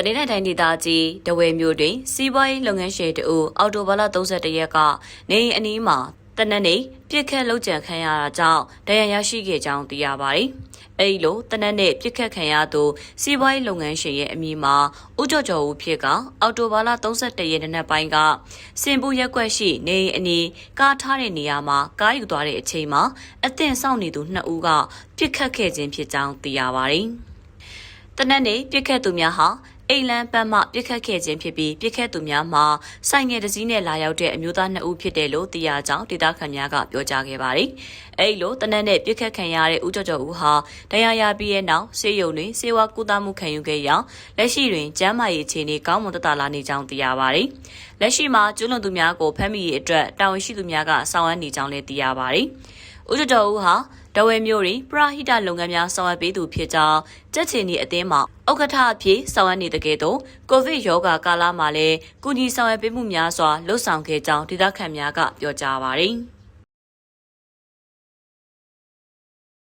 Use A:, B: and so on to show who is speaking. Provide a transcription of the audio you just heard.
A: တနင်္လာတိုင်းဒေသကြီးတဝယ်မြို့တွင်စီးပွားရေးလုပ်ငန်းရှင်တူအော်တိုဘာလ31ရက်ကနေအိမ်အနီးမှာတနက်နေ့ပြစ်ခတ်လောက်ကျန်ခံရတာကြောင့်ဒဏ်ရာရရှိခဲ့ကြောင်းသိရပါတယ်။အဲဒီလိုတနက်နေ့ပြစ်ခတ်ခံရသူစီးပွားရေးလုပ်ငန်းရှင်ရဲ့အမည်မှာဦးကျော်ကျော်ဦးဖြစ်ကအော်တိုဘာလ31ရက်နေ့ပိုင်းကစင်ပူရက်ကွက်ရှိနေအိမ်အနီးကားထားတဲ့နေရာမှာကားယူသွားတဲ့အချိန်မှာအသင့်စောင့်နေသူနှစ်ဦးကပြစ်ခတ်ခဲ့ခြင်းဖြစ်ကြောင်းသိရပါတယ်။တနက်နေ့ပြစ်ခတ်သူများဟာ အိမ်လန်းပန်းမှပြစ်ခတ်ခဲ့ခြင်းဖြစ်ပြီးပြစ်ခတ်သူများမှာစိုင်ငယ်တစ်စီးနဲ့လာရောက်တဲ့အမျိုးသားနှစ်ဦးဖြစ်တယ်လို့သိရကြောင်းဒေသခံများကပြောကြားခဲ့ပါတယ်။အဲဒီလိုတနက်နေ့ပြစ်ခတ်ခံရတဲ့ဦးကျော်ကျော်ဦးဟာတရားရပြီးရဲ့နောက်ဆေးရုံတွင်ဆေးဝါးကုသမှုခံယူခဲ့ရာလက်ရှိတွင်ကျန်းမာရေးအခြေအနေကောင်းမွန်သက်သာလာနေကြောင်းသိရပါတယ်။လက်ရှိမှာကျွလွန်သူများကိုဖမ်းမိရေးအတွက်တာဝန်ရှိသူများကဆောင်ရွက်နေကြောင်းလည်းသိရပါတယ်။ ဦးကျော်ကျော်ဦးဟာတဝဲမျိုးတွင်ပရဟိတလုပ်ငန်းများဆောင်ရွက်ပေးသူဖြစ်ကြောင်းကြက်ချင်ဒီအသင်းမှာဥက္ကဋ္ဌအဖြစ်ဆောင်ရွက်နေတဲ့ကဲ့သို့ကိုဗစ်ရောဂါကာလမှာလည်းကုညီဆောင်ရွက်ပေးမှုများစွာလှုပ်ဆောင်ခဲ့ကြောင်းဒေသခံများကပြောကြားပါရယ်။